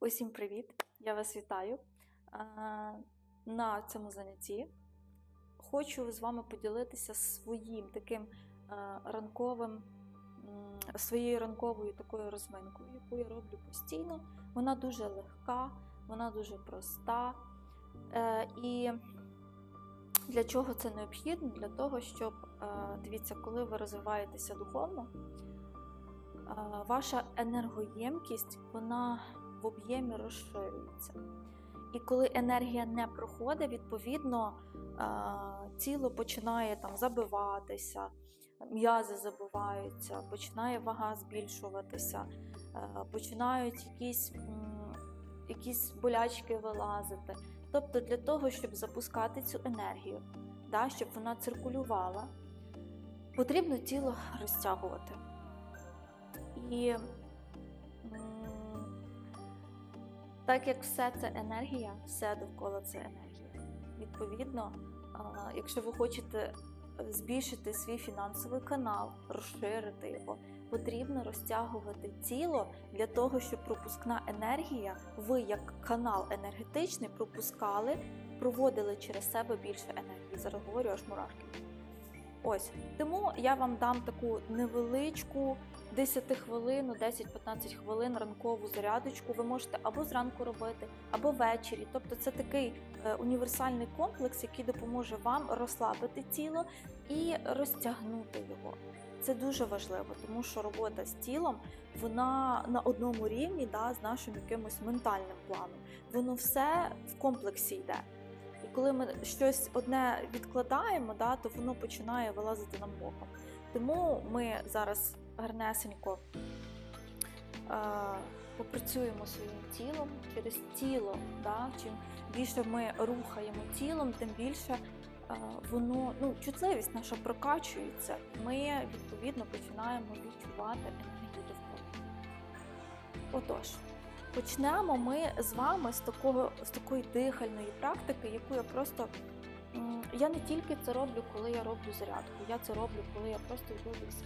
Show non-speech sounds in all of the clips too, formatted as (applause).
Усім привіт! Я вас вітаю на цьому занятті. Хочу з вами поділитися своїм таким ранковим, своєю ранковою такою розминкою, яку я роблю постійно. Вона дуже легка, вона дуже проста. Е, І для чого це необхідно? Для того, щоб е, дивіться, коли ви розвиваєтеся духовно, ваша енергоємкість вона в об'ємі розширюється. І коли енергія не проходить, відповідно тіло починає там забиватися, м'язи забиваються, починає вага збільшуватися, е, починають якісь, якісь болячки вилазити. Тобто для того, щоб запускати цю енергію, да, щоб вона циркулювала, потрібно тіло розтягувати. І так як все це енергія, все довкола це енергія. Відповідно, якщо ви хочете збільшити свій фінансовий канал, розширити його, потрібно розтягувати тіло для того, щоб пропускна енергія, ви як канал енергетичний пропускали, проводили через себе більше енергії. Зараз говорю аж мурашки. Ось тому я вам дам таку невеличку 10 хвилин, 10-15 хвилин ранкову зарядочку. Ви можете або зранку робити, або ввечері. Тобто це такий е, універсальний комплекс, який допоможе вам розслабити тіло і розтягнути його. Це дуже важливо, тому що робота з тілом вона на одному рівні да, з нашим якимось ментальним планом. Воно все в комплексі йде. І коли ми щось одне відкладаємо, да, то воно починає вилазити нам боком. Тому ми зараз гарнесенько е, попрацюємо своїм тілом через тіло. Да, чим більше ми рухаємо тілом, тим більше е, воно ну, чутливість наша прокачується. Ми відповідно починаємо відчувати енергію довкола. Отож. Почнемо ми з вами з такого з такої дихальної практики, яку я просто я не тільки це роблю, коли я роблю зарядку, я це роблю, коли я просто йду десь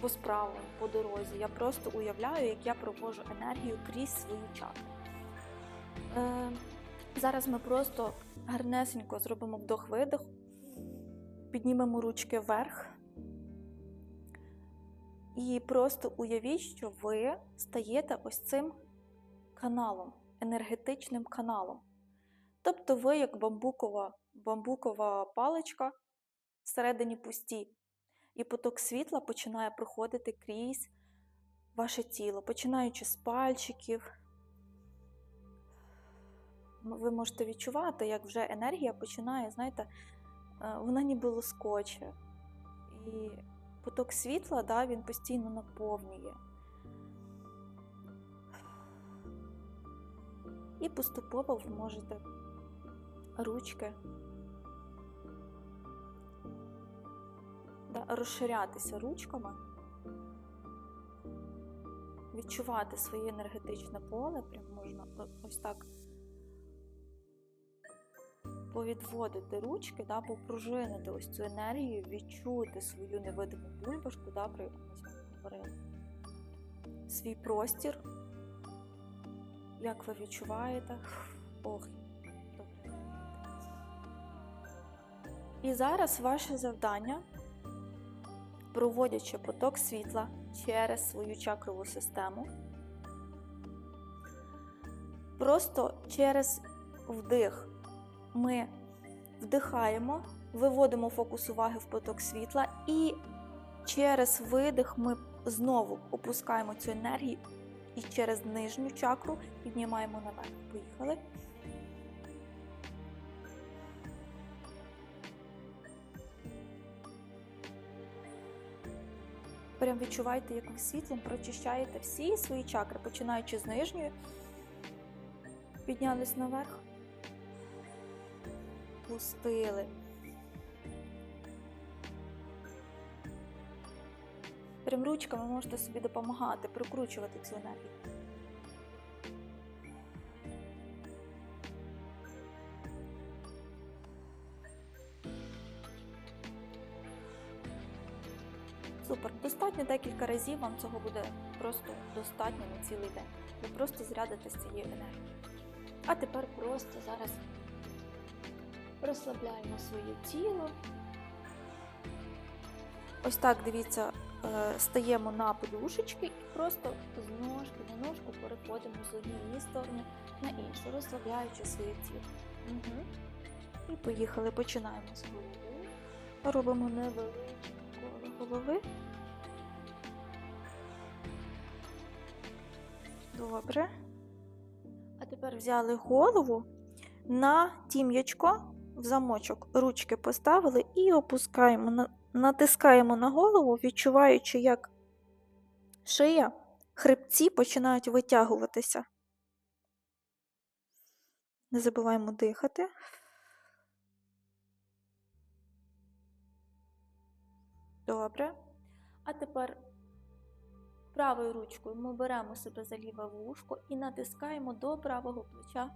по справам, по дорозі. Я просто уявляю, як я провожу енергію крізь свою чакру. Е, зараз ми просто гарнесенько зробимо вдох-видох, піднімемо ручки вверх. І просто уявіть, що ви стаєте ось цим каналом, енергетичним каналом. Тобто ви як бамбукова, бамбукова паличка всередині пусті, і поток світла починає проходити крізь ваше тіло, починаючи з пальчиків. Ви можете відчувати, як вже енергія починає, знаєте, е, вона ніби лоскоче. І поток світла, да, він постійно наповнює. І поступово ви можете ручки да, розширятися ручками, відчувати своє енергетичне поле, прям можна ось так повідводити ручки, да, попружинити ось цю енергію, відчути свою невидиму бульбашку, да, про яку ми з вами говорили. Свій простір. Як ви відчуваєте? Ох. І зараз ваше завдання, проводячи поток світла через свою чакрову систему, просто через вдих ми вдихаємо, виводимо фокус уваги в поток світла, і через видих ми знову опускаємо цю енергію і через нижню чакру піднімаємо наверх. Поїхали. Прям відчувайте, як ви світлом прочищаєте всі свої чакри, починаючи з нижньої, піднялись наверх пустили. Прям ручками можете собі допомагати, прокручувати цю енергію. Декілька разів, вам цього буде просто достатньо на цілий день. Ви просто зрядитесь цією енергією. А тепер просто зараз розслабляємо своє тіло. Ось так, дивіться, е, стаємо на подушечки і просто з ножки на ножку переходимо з однієї сторони на іншу, розслабляючи своє тіло. Угу. І поїхали, починаємо з голови. Робимо невеличке коло голови. Добре. А тепер взяли голову на тім'ячко в замочок. Ручки поставили і опускаємо, натискаємо на голову, відчуваючи, як шия, хребці починають витягуватися. Не забуваємо дихати. Добре. А тепер правою ручкою ми беремо себе за ліве вушко і натискаємо до правого плеча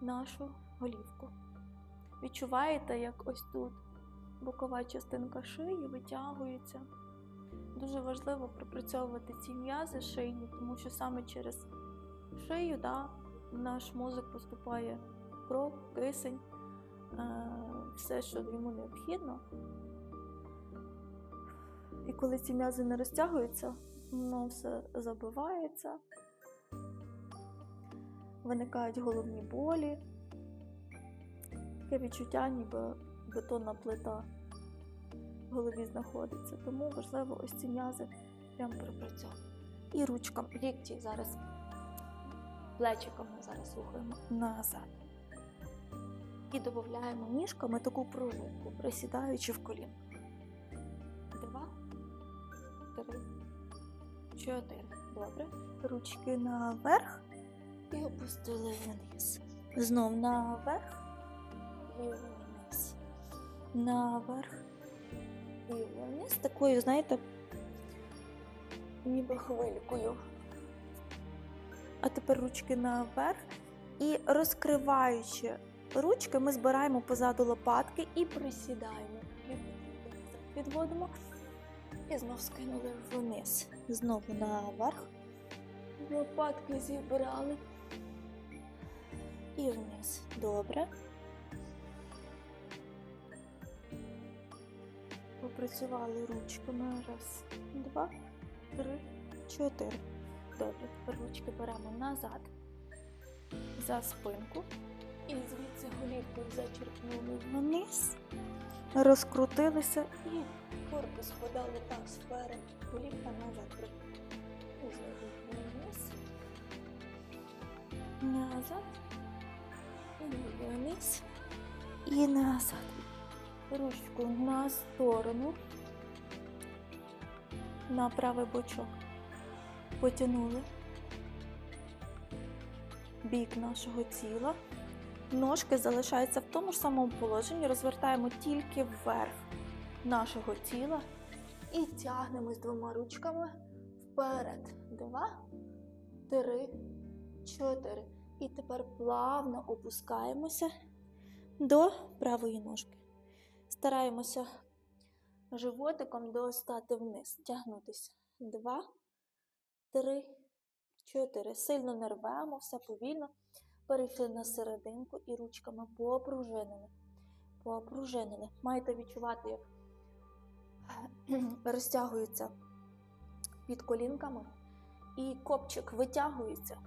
нашу голівку. Відчуваєте, як ось тут бокова частинка шиї витягується. Дуже важливо пропрацьовувати ці м'язи шийні, тому що саме через шию да, наш мозок поступає кров, кисень, е, все, що йому необхідно. І коли ці м'язи не розтягуються, воно все забивається, виникають головні болі, таке відчуття, ніби бетонна плита в голові знаходиться. Тому важливо ось ці м'язи прямо пропрацьовувати. І ручками, лікті зараз, плечиками зараз рухаємо назад. І додаємо ніжками таку пружинку, присідаючи в коліно. Чотири. Добре. Ручки наверх і опустили вниз. Знов наверх і вниз. Наверх і вниз. Такою, знаєте, ніби хвилькою. А тепер ручки наверх. І розкриваючи ручки, ми збираємо позаду лопатки і присідаємо. Підводимо. І знов скинули вниз. Знову наверх. Лопатки зібрали. І вниз. Добре. Попрацювали ручками. Раз, два, три, чотири. Добре. Тепер ручки беремо назад за спинку. І звідси голівкою зачерпнули вниз, розкрутилися і корпус подали так сперед, голівка назад. Назад, вниз, і назад. Ручку на сторону, на правий бочок. Потягнули бік нашого тіла. Ножки залишаються в тому ж самому положенні, розвертаємо тільки вверх нашого тіла і тягнемось двома ручками вперед. Два, три, чотири. І тепер плавно опускаємося до правої ножки. Стараємося животиком достати вниз, тягнутися. Два, три, чотири. Сильно не рвемо, все повільно. Перейшли на серединку і ручками попружинили. Попружинили. Маєте відчувати, як (clears throat) розтягується під колінками. І копчик витягується.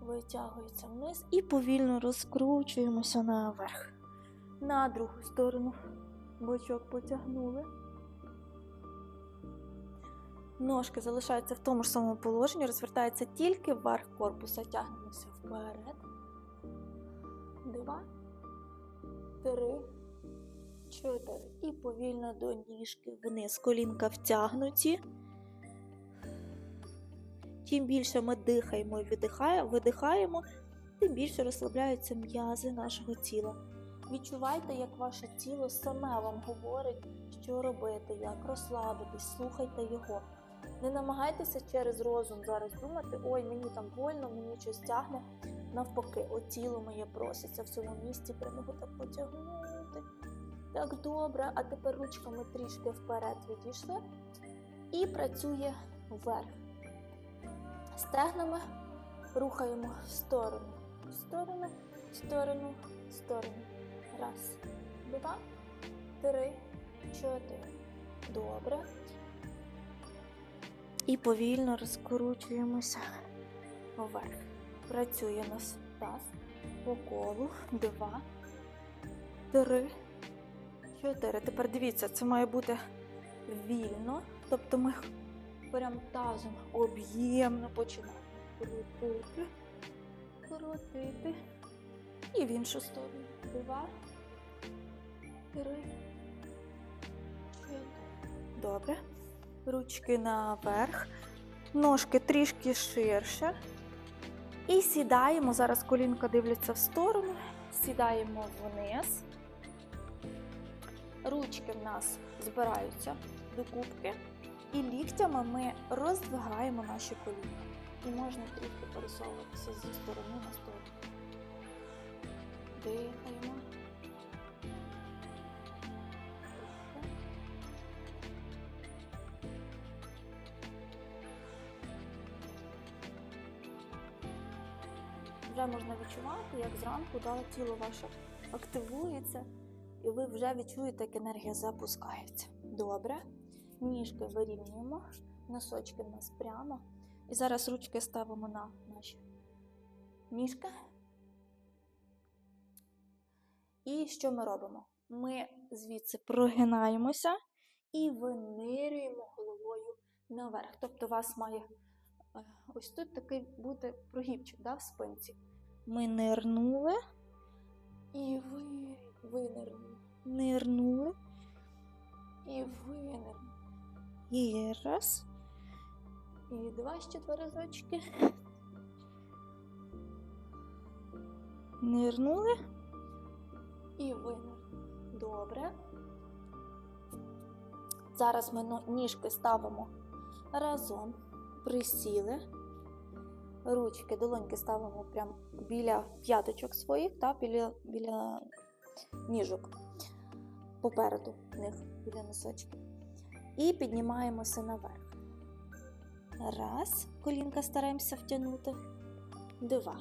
Витягується вниз і повільно розкручуємося наверх. На другу сторону бочок потягнули. Ножки залишаються в тому ж самому положенні, розвертається тільки вверх корпуса, тягнемося вперед. Два, три, чотири. І повільно до ніжки вниз. Колінка втягнуті. Чим більше ми дихаємо і видихаємо, тим більше розслабляються м'язи нашого тіла. Відчувайте, як ваше тіло саме вам говорить, що робити, як розслабитись, слухайте його. Не намагайтеся через розум зараз думати, ой, мені там больно, мені щось тягне. Навпаки, от тіло моє проситься в цьому місці прямо його так потягнути. Так, добре. А тепер ручками трішки вперед відійшли. І працює вверх. Стегнами рухаємо в сторону, в сторону, в сторону, в сторону. Раз, два, три, чотири. Добре. І повільно розкручуємося вверх. Працює нас раз по колу, два, три, чотири. Тепер дивіться, це має бути вільно. Тобто ми прям тазом об'ємно починаємо крутити, крутити. І в іншу сторону. Два, три, чотири. Добре. Ручки наверх, ножки трішки ширше. І сідаємо. Зараз колінка дивляться в сторону. Сідаємо вниз. Ручки в нас збираються до кубки. І ліктями ми роздвигаємо наші коліна. І можна трішки пересовуватися зі сторони на сторону. Дихаємо. Вже можна відчувати, як зранку да, тіло ваше активується, і ви вже відчуєте, як енергія запускається. Добре. Ніжки вирівнюємо, носочки в нас прямо. І зараз ручки ставимо на наші ніжки. І що ми робимо? Ми звідси прогинаємося і винирюємо головою наверх. Тобто у вас має ось тут такий бути прогибчик да, в спинці. Ми нирнули і ви, винирнули. Нирнули і винирнули. І раз. І два ще два разочки. Нирнули і винирнули. Добре. Зараз ми ніжки ставимо разом, присіли. Ручки, долоньки ставимо прямо біля п'яточок своїх та біля, біля ніжок. Попереду них, біля носочків. І піднімаємося наверх. Раз. Колінка стараємося втягнути. Два.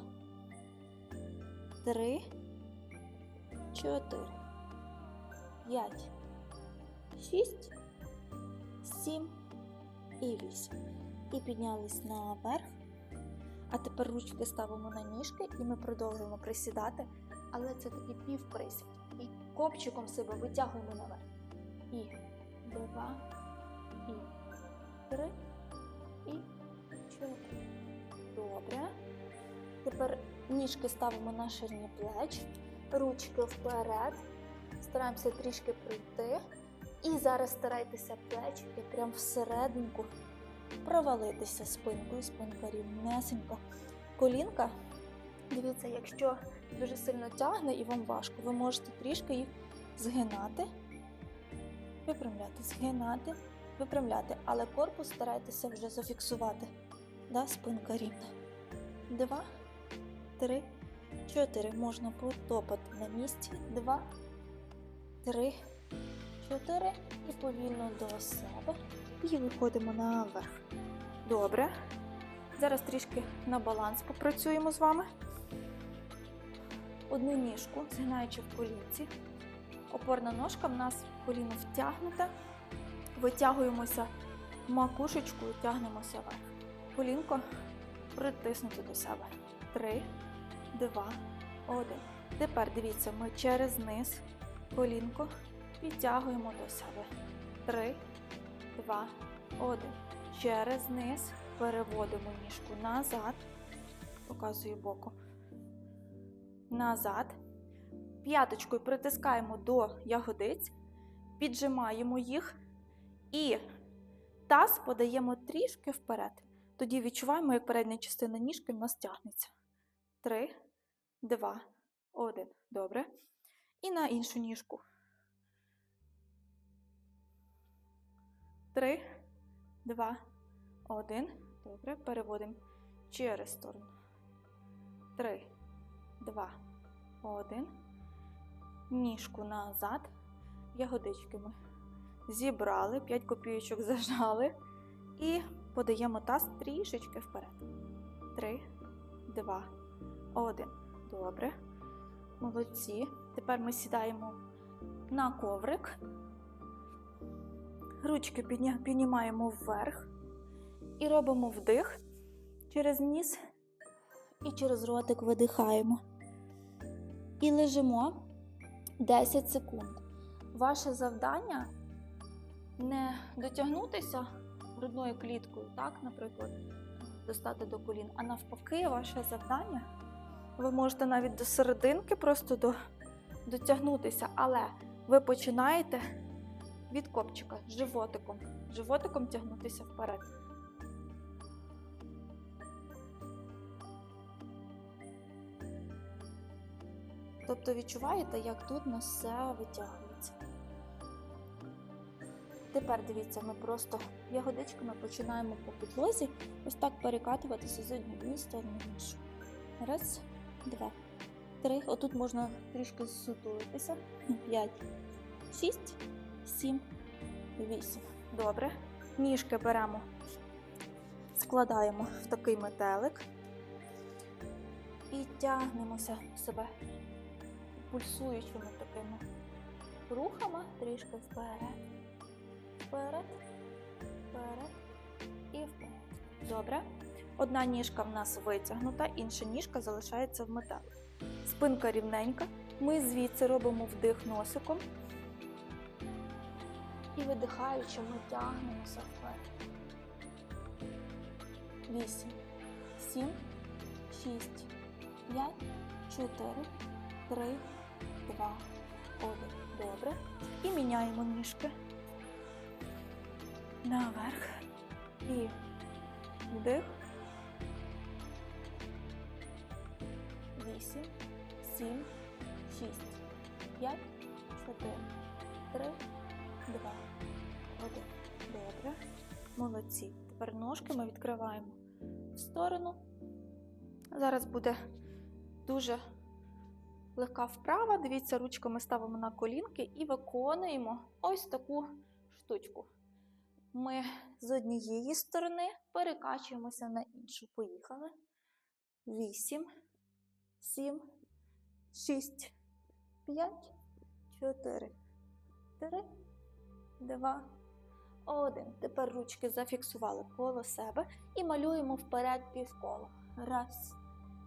Три. Чотири. П'ять. Шість. Сім. І вісім. І піднялись наверх. А тепер ручки ставимо на ніжки і ми продовжуємо присідати. Але це такий півприсід. І копчиком себе витягуємо наверх. І два, і три, і чотири. Добре. Тепер ніжки ставимо на ширині плеч, ручки вперед. Стараємося трішки прийти. І зараз старайтеся плечики прямо всерединку провалитися спинкою, спинка рівнесенька. Колінка. Дивіться, якщо дуже сильно тягне і вам важко, ви можете трішки їх згинати, випрямляти, згинати, випрямляти, але корпус старайтеся вже зафіксувати. Да, спинка рівна. Два, три, чотири. Можна потопати на місці. Два, три, чотири. І повільно до себе. І виходимо наверх. Добре. Зараз трішки на баланс попрацюємо з вами. Одну ніжку, згинаючи в колінці. Опорна ножка в нас коліно втягнуте. Витягуємося макушечкою, тягнемося вверх. Колінко притиснути до себе. Три, два, один. Тепер дивіться, ми через низ колінко підтягуємо до себе. Три, два, один. Через низ переводимо ніжку назад. Показую боку. Назад. П'яточкою притискаємо до ягодиць, піджимаємо їх і таз подаємо трішки вперед. Тоді відчуваємо, як передня частина ніжки в нас тягнеться. Три, два, один. Добре. І на іншу ніжку. Три, два, один. Добре. Переводимо через сторону. Три, два, один. Ніжку назад. ягодички ми зібрали, 5 копійочок зажали і подаємо таз трішечки вперед. 3, 2, 1. Добре. Молодці. Тепер ми сідаємо на коврик. Ручки піднімаємо вверх і робимо вдих через ніс і через ротик видихаємо. І лежимо 10 секунд. Ваше завдання не дотягнутися грудною кліткою, так, наприклад, достати до колін, а навпаки, ваше завдання. Ви можете навіть до серединки просто до, дотягнутися, але ви починаєте від копчика животиком. Животиком тягнутися вперед. Тобто відчуваєте, як тут на все витягується. Тепер дивіться, ми просто ягодичками починаємо по підлозі ось так перекатуватися з однієї сторони в іншу. Раз, два, три. Отут можна трішки зсутулитися. П'ять, шість, сім, вісім. Добре. Ніжки беремо, складаємо в такий метелик і тягнемося себе пульсуючими такими рухами трішки вперед, вперед, вперед і вперед. Добре. Одна ніжка в нас витягнута, інша ніжка залишається в металі. Спинка рівненька. Ми звідси робимо вдих носиком і видихаючи ми тягнемося вперед. 8, 7, 6, 5, 4, 3, 2, 1. Добре. І міняємо ніжки. Наверх. І вдих. 8, 7, 6, 5, 4, 3, 2, води. Добре. Молодці. Тепер ножки ми відкриваємо в сторону. Зараз буде дуже легка вправа. Дивіться, ручку ми ставимо на колінки і виконуємо ось таку штучку. Ми з однієї сторони перекачуємося на іншу. Поїхали. 8, 7, 6, 5, 4, 3, 2, один. Тепер ручки зафіксували коло себе і малюємо вперед півколо. Раз.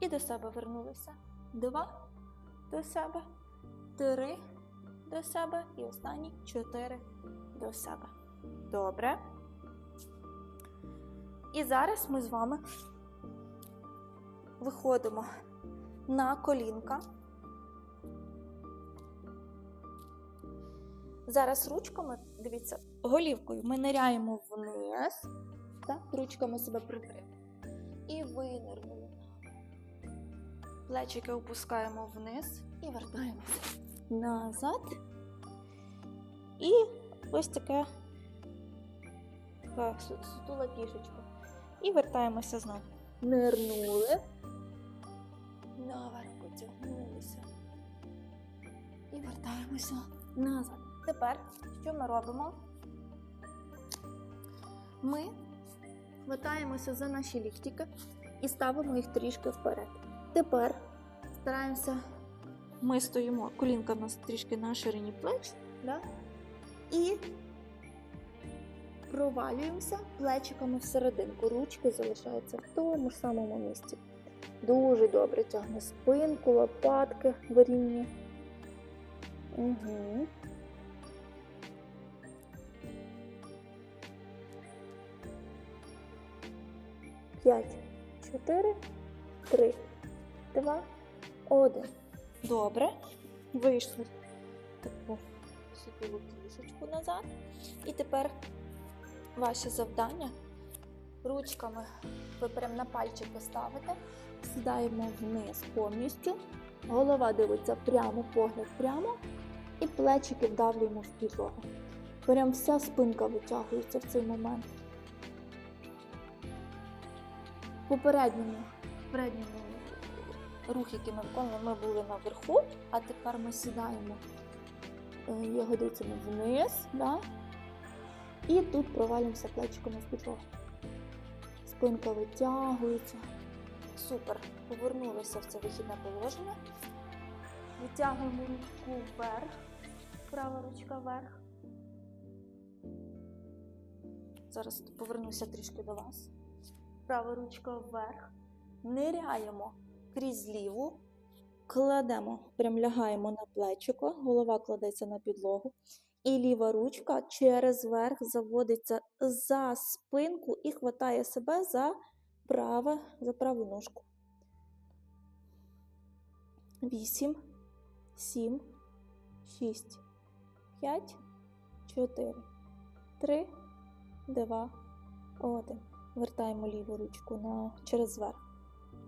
І до себе вернулися. Два. До себе. Три. До себе. І останні чотири до себе. Добре. І зараз ми з вами виходимо на колінка. Зараз ручками, дивіться, голівкою ми ниряємо вниз, так, ручками себе прикрили. І винирнули. Плечики опускаємо вниз і вертаємося назад. І ось таке така су- сутула кішечка. І вертаємося знову. Нирнули. Наверх потягнулися. І вертаємося назад. Тепер що ми робимо? Ми хватаємося за наші ліктики і ставимо їх трішки вперед. Тепер стараємося, ми стоїмо, колінка у нас трішки на ширині плеч, да? і провалюємося плечиками всерединку. Ручки залишаються в тому ж самому місці. Дуже добре тягне спинку, лопатки в рівні. Угу. П'ять, чотири, три, два, один. Добре. Вийшли таку сутулу кішечку назад. І тепер ваше завдання ручками ви прямо на пальчики ставите, сідаємо вниз повністю. Голова дивиться прямо, погляд прямо, і плечики вдавлюємо в підлогу. Прям вся спинка витягується в цей момент. Попередньому, попередньому рух, який ми виконували, ми були наверху, а тепер ми сідаємо е, ягодицями вниз, да? і тут провалюємося плечиками в підлогу. Спинка витягується. Супер. Повернулися в це вихідне положення. Витягуємо ручку вверх. Права ручка вверх. Зараз повернуся трішки до вас. Права ручка вверх. Ниряємо крізь ліву. Кладемо, прям лягаємо на плечико, голова кладеться на підлогу. І ліва ручка через верх заводиться за спинку і хватає себе за праве, за праву ножку. Вісім, сім, шість, п'ять, чотири, три, два, один. Вертаємо ліву ручку на, через верх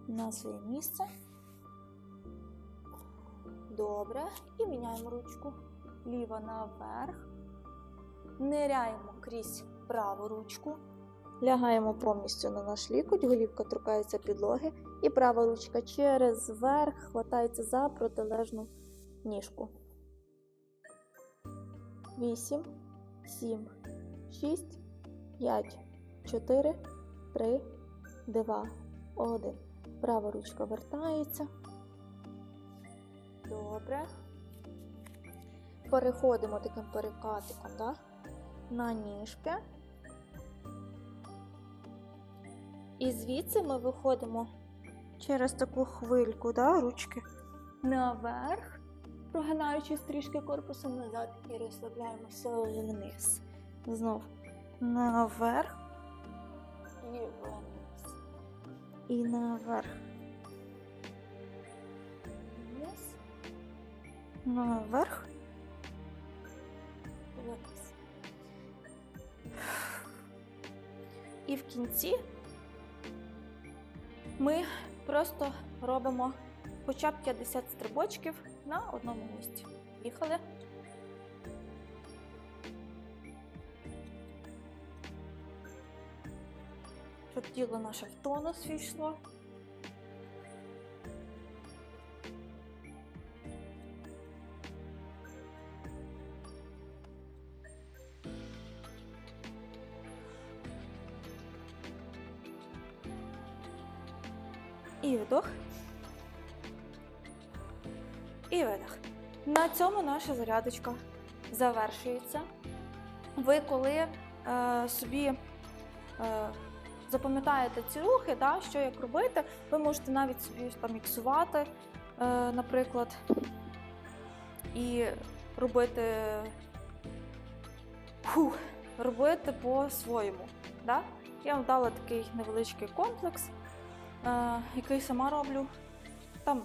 на своє місце. Добре. І міняємо ручку. Ліва наверх. Ниряємо крізь праву ручку. Лягаємо повністю на наш лікоть, голівка торкається підлоги, і права ручка через верх хватається за протилежну ніжку. 8, 7, 6, 5, 4, 3, 2, 1. Права ручка вертається. Добре. Переходимо таким перекатиком да? на ніжки. І звідси ми виходимо через таку хвильку, да, ручки наверх, прогинаючись трішки корпусом назад і розслабляємося вниз. Знов наверх і вниз. І наверх. Вниз. Наверх. Вниз. І в кінці ми просто робимо хоча б 50 стрибочків на одному місці. Їхали. Щоб тіло наше в тонус війшло. І вдох. І видох. На цьому наша зарядочка завершується. Ви коли е, собі е, запам'ятаєте ці рухи, да, що як робити, ви можете навіть собі там міксувати, е, наприклад, і робити, фух, робити по-своєму. Да? Я вам дала такий невеличкий комплекс е, який сама роблю. Там,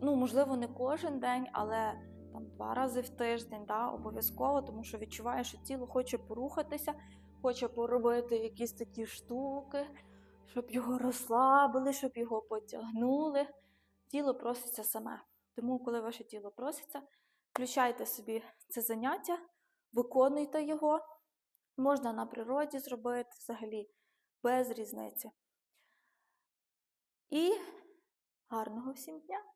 ну, можливо, не кожен день, але там два рази в тиждень, да, обов'язково, тому що відчуваю, що тіло хоче порухатися, хоче поробити якісь такі штуки, щоб його розслабили, щоб його потягнули. Тіло проситься саме. Тому, коли ваше тіло проситься, включайте собі це заняття, виконуйте його. Можна на природі зробити взагалі без різниці. І гарного всім дня!